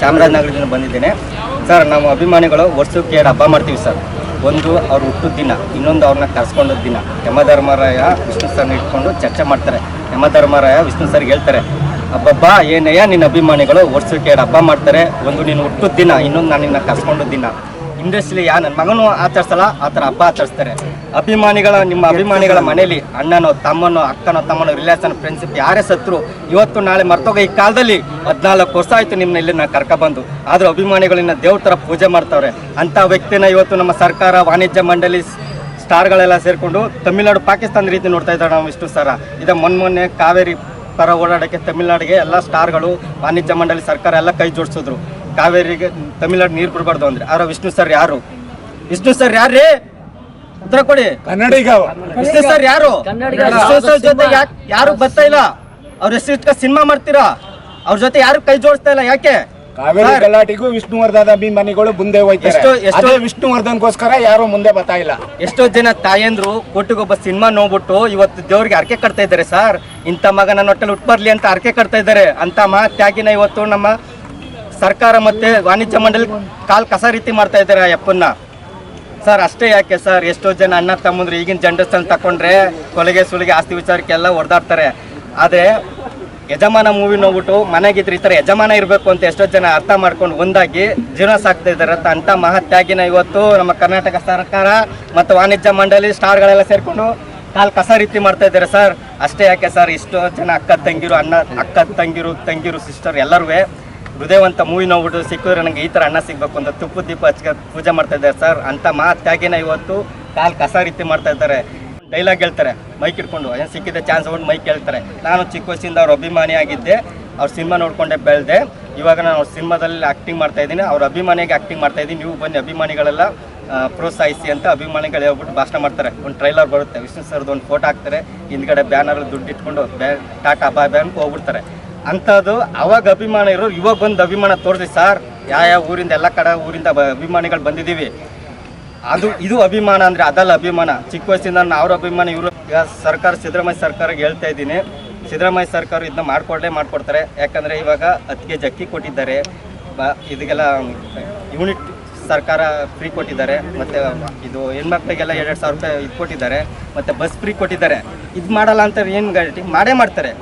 ಚಾಮರಾಜನಗರದಿಂದ ಬಂದಿದ್ದೇನೆ. ಸರ್ ನಾವು ಅಭಿಮಾನಿಗಳು ವರ್ಷಕ್ಕೆ ಎರಡು ಹಬ್ಬ ಮಾಡ್ತೀವಿ ಸರ್. ಒಂದು ಅವ್ರು ಹುಟ್ಟಿದ ದಿನ, ಇನ್ನೊಂದು ಅವ್ರನ್ನ ಕರ್ಸ್ಕೊಂಡ ದಿನ. ಯಮಧರ್ಮರಾಯ ವಿಷ್ಣು ಸರ್ನ ಇಟ್ಕೊಂಡು ಚರ್ಚೆ ಮಾಡ್ತಾರೆ. ಯಮಧರ್ಮರಾಯ ವಿಷ್ಣು ಸರ್ಗೆ ಹೇಳ್ತಾರೆ ಹಬ್ಬಬ್ಬ ಏನಯ್ಯ ನಿನ್ನ ಅಭಿಮಾನಿಗಳು ವರ್ಷಕ್ಕೆ ಎರಡು ಹಬ್ಬ ಮಾಡ್ತಾರೆ. ಒಂದು ನೀನು ಹುಟ್ಟಿದ ದಿನ, ಇನ್ನೊಂದು ನಾನು ನಿನ್ನ ಕರ್ಸ್ಕೊಂಡ ದಿನ. ಇಂಡಸ್ಟ್ರಿ ಯಾ ನನ್ನ ಮಗನು ಆಚರಿಸಲ್ಲ, ಆ ಥರ ಹಬ್ಬ ಆಚರಿಸ್ತಾರೆ. ಅಭಿಮಾನಿಗಳ, ನಿಮ್ಮ ಅಭಿಮಾನಿಗಳ ಮನೇಲಿ ಅಣ್ಣನೋ, ತಮ್ಮನೋ, ಅಕ್ಕನೋ, ತಮ್ಮನೋ ರಿಲೇಷನ್ ಫ್ರೆಂಡ್ಶಿಪ್ ಯಾರೇ ಸತ್ರು, ಇವತ್ತು ನಾಳೆ ಮರ್ತೋಗ ಈ ಕಾಲದಲ್ಲಿ ಹದಿನಾಲ್ಕು ವರ್ಷ ಆಯಿತು ನಿಮ್ಮನ್ನ ಇಲ್ಲಿ ನಾನು ಕರ್ಕೊಬಂದು ಆದ್ರೂ ಅಭಿಮಾನಿಗಳನ್ನ ದೇವ್ರ ಥರ ಪೂಜೆ ಮಾಡ್ತಾವ್ರೆ. ಅಂಥ ವ್ಯಕ್ತಿನ ಇವತ್ತು ನಮ್ಮ ಸರ್ಕಾರ ವಾಣಿಜ್ಯ ಮಂಡಳಿ ಸ್ಟಾರ್ಗಳೆಲ್ಲ ಸೇರಿಕೊಂಡು ತಮಿಳ್ನಾಡು ಪಾಕಿಸ್ತಾನ ರೀತಿ ನೋಡ್ತಾ ಇದ್ದಾರೆ ನಾವು ಇಷ್ಟು ಸರ ಇದು ಮೊನ್ನೆ ಕಾವೇರಿ ಪರ ಓಡಾಡೋಕ್ಕೆ ತಮಿಳ್ನಾಡಿಗೆ ಎಲ್ಲ ಸ್ಟಾರ್ಗಳು, ವಾಣಿಜ್ಯ ಮಂಡಳಿ ಸರ್ಕಾರ ಎಲ್ಲ ಕೈ ಜೋಡಿಸಿದ್ರು. ಕಾವೇರಿಗೆ ತಮಿಳ್ನಾಡು ನೀರು ಬಿಡಬಾರ್ದು ಅಂದ್ರೆ. ಆರ ವಿಷ್ಣು ಸರ್ ಯಾರು? ವಿಷ್ಣು ಸರ್ ಯಾರ್ರೀ? ಉತ್ತರ ಕೊಡಿ. ಕನ್ನಡಿಗ ವಿಷ್ಣು ಸರ್ ಯಾರು? ವಿಷ್ಣು ಸರ್ ಜೊತೆ ಯಾರು ಬರ್ತಾ ಇಲ್ಲ? ಅವ್ರ ಎಷ್ಟು ಸಿನಿಮಾ ಮಾಡ್ತೀರಾ? ಅವ್ರ ಜೊತೆ ಯಾರು ಕೈ ಜೋಡಿಸ್ತಾ ಇಲ್ಲ? ಯಾಕೆ? ಕಾವೇರಿ ಗಲಾಟಿಗೂ ವಿಷ್ಣುವರ್ಧನ್ ಅಭಿಮಾನಿಗಳು ಮುಂದೆ ಹೋಯ್ತಾರೆ ಎಷ್ಟೋ- ವಿಷ್ಣುವರ್ಧನ್ಗೋಸ್ಕರ ಯಾರು ಮುಂದೆ ಬರ್ತಾ ಇಲ್ಲ. ಎಷ್ಟೋ ಜನ ತಾಯಂದ್ರು ಕೊಟ್ಟಿಗೊಬ್ಬ ಸಿನಿಮಾ ನೋಡ್ಬಿಟ್ಟು ಇವತ್ತು ದೇವ್ರಿಗೆ ಅರ್ಕೆ ಕಟ್ತಾ ಇದ್ದಾರೆ ಸರ್. ಇಂಥ ಮಗ ನನ್ನ ಹೊಟ್ಟೆಲಿ ಉಟ್ಬರ್ಲಿ ಬರ್ಲಿ ಅಂತ ಅರ್ಕೆ ಕಟ್ತಾ ಇದ್ದಾರೆ. ಅಂತ ತ್ಯಾಗಿನ ಇವತ್ತು ನಮ್ಮ ಸರ್ಕಾರ ಮತ್ತೆ ವಾಣಿಜ್ಯ ಮಂಡಳಿ ಕಾಲ್ ಕಸ ರೀತಿ ಮಾಡ್ತಾ ಇದ್ದಾರೆ ಯಪ್ಪನ್ನ ಸರ್, ಅಷ್ಟೇ ಯಾಕೆ ಸರ್? ಎಷ್ಟೋ ಜನ ಅಣ್ಣ ತಮ್ಮಂದ್ರೆ ಈಗಿನ ಜನರೇಷನ್ ತಕೊಂಡ್ರೆ ಕೊಲೆಗೆ ಸುಳಿಗೆ ಆಸ್ತಿ ವಿಚಾರಕ್ಕೆಲ್ಲ ಹೊಡೆದಾಡ್ತಾರೆ ಆದರೆ ಯಜಮಾನ ಮೂವಿ ನೋಡ್ಬಿಟ್ಟು ಮನೆಗಿದ್ರೆ ಈ ಥರ ಯಜಮಾನ ಇರಬೇಕು ಅಂತ ಎಷ್ಟೋ ಜನ ಅರ್ಥ ಮಾಡ್ಕೊಂಡು ಒಂದಾಗಿ ಜೀವನ ಸಾಕ್ತಾ ಇದ್ದಾರೆ. ಅಂತ ಅಂಥ ಮಹತ್ಯಾಗಿನ ಇವತ್ತು ನಮ್ಮ ಕರ್ನಾಟಕ ಸರ್ಕಾರ ಮತ್ತು ವಾಣಿಜ್ಯ ಮಂಡಳಿ ಸ್ಟಾರ್ಗಳೆಲ್ಲ ಸೇರಿಕೊಂಡು ಕಾಲ್ ಕಸ ರೀತಿ ಮಾಡ್ತಾ ಇದ್ದಾರೆ ಸರ್. ಅಷ್ಟೇ ಯಾಕೆ ಸರ್? ಇಷ್ಟೋ ಜನ ಅಕ್ಕ ತಂಗಿರು, ಅಣ್ಣ, ಅಕ್ಕ ತಂಗಿರು ತಂಗಿರು ಸಿಸ್ಟರ್ ಎಲ್ಲರೂ ಹೃದಯವಂತ ಮೂವಿ ನೋಡ್ಬಿಟ್ಟು ಸಿಕ್ಕಿದ್ರೆ ನನಗೆ ಈ ಥರ ಅಣ್ಣ ಸಿಗಬೇಕು ಅಂತ ತುಪ್ಪು ದೀಪ ಹಚ್ಕ ಪೂಜೆ ಮಾಡ್ತಾ ಇದ್ದಾರೆ ಸರ್. ಅಂತ ಮಾತಾಗಿನ ಇವತ್ತು ಕಾಲ್ ಕಸ ರೀತಿ ಮಾಡ್ತಾ ಇದ್ದಾರೆ. ಡೈಲಾಗ್ ಹೇಳ್ತಾರೆ, ಮೈಕ್ ಇಟ್ಕೊಂಡು ಏನು ಸಿಕ್ಕಿದ್ದೆ ಚಾನ್ಸ್ ಹೋಗಿ ಮೈಕ್ ಹೇಳ್ತಾರೆ. ನಾನು ಚಿಕ್ಕ ವಯಸ್ಸಿಂದ ಅವ್ರ ಅಭಿಮಾನಿ ಆಗಿದ್ದೆ, ಅವ್ರ ಸಿನಿಮಾ ನೋಡಿಕೊಂಡೆ ಬೆಳೆದೆ. ಇವಾಗ ನಾನು ಅವ್ರ ಸಿನಿಮಾದಲ್ಲಿ ಆ್ಯಕ್ಟಿಂಗ್ ಮಾಡ್ತಾ ಇದ್ದೀನಿ. ಅವ್ರ ಅಭಿಮಾನಿಗೆ ಆ್ಯಕ್ಟಿಂಗ್ ಮಾಡ್ತಾ ಇದ್ದೀನಿ. ನೀವು ಬನ್ನಿ, ಅಭಿಮಾನಿಗಳೆಲ್ಲ ಪ್ರೋತ್ಸಾಹಿಸಿ ಅಂತ ಅಭಿಮಾನಿಗಳು ಹೇಳ್ಬಿಟ್ಟು ಭಾಷಣ ಮಾಡ್ತಾರೆ. ಒಂದು ಟ್ರೈಲರ್ ಬರುತ್ತೆ. ವಿಷ್ಣು ಸರ್ದು ಒಂದು ಫೋಟೋ ಹಾಕ್ತಾರೆ. ಹಿಂದ್ಗಡೆ ಬ್ಯಾನರ್ ದುಡ್ಡು ಇಟ್ಕೊಂಡು ಬ್ಯಾ ಟಾಟಾ ಬಾಯ್ ಬ್ಯಾನ್ ಹೋಗ್ಬಿಡ್ತಾರೆ. ಅಂಥದ್ದು ಅವಾಗ ಅಭಿಮಾನ ಇರೋರು ಇವಾಗ ಬಂದು ಅಭಿಮಾನ ತೋರಿಸಿ, ಸರ್ ಯಾವ ಯಾವ ಊರಿಂದ, ಎಲ್ಲ ಕಡೆ ಊರಿಂದ ಅಭಿಮಾನಿಗಳು ಬಂದಿದ್ದೀವಿ. ಅದು, ಇದು ಅಭಿಮಾನ ಅಂದರೆ ಅದಲ್ಲ ಅಭಿಮಾನ. ಚಿಕ್ಕ ವಯಸ್ಸಿಂದ ಅವ್ರ ಅಭಿಮಾನ, ಇವರು ಸರ್ಕಾರ, ಸಿದ್ದರಾಮಯ್ಯ ಸರ್ಕಾರಕ್ಕೆ ಹೇಳ್ತಾ ಇದ್ದೀನಿ. ಸಿದ್ದರಾಮಯ್ಯ ಸರ್ಕಾರ ಇದನ್ನ ಮಾಡಿಕೊಡಲೇ ಮಾಡಿಕೊಡ್ತಾರೆ. ಯಾಕಂದರೆ ಇವಾಗ ಹತ್ತು ಜಕ್ಕಿ ಕೊಟ್ಟಿದ್ದಾರೆ. ಬ, ಇದಕ್ಕೆಲ್ಲ ಯೂನಿಟ್ ಸರ್ಕಾರ ಫ್ರೀ ಕೊಟ್ಟಿದ್ದಾರೆ. ಮತ್ತು ಇದು ಹೆಣ್ಮಕ್ಳಿಗೆಲ್ಲ ಎರಡೆರಡು ಸಾವಿರ ರೂಪಾಯಿ ಇದು ಕೊಟ್ಟಿದ್ದಾರೆ. ಮತ್ತು ಬಸ್ ಫ್ರೀ ಕೊಟ್ಟಿದ್ದಾರೆ. ಇದು ಮಾಡಲ್ಲ ಅಂತ ಏನು ಗ್ಯಾರಂಟಿ ಮಾಡೇ ಮಾಡ್ತಾರೆ.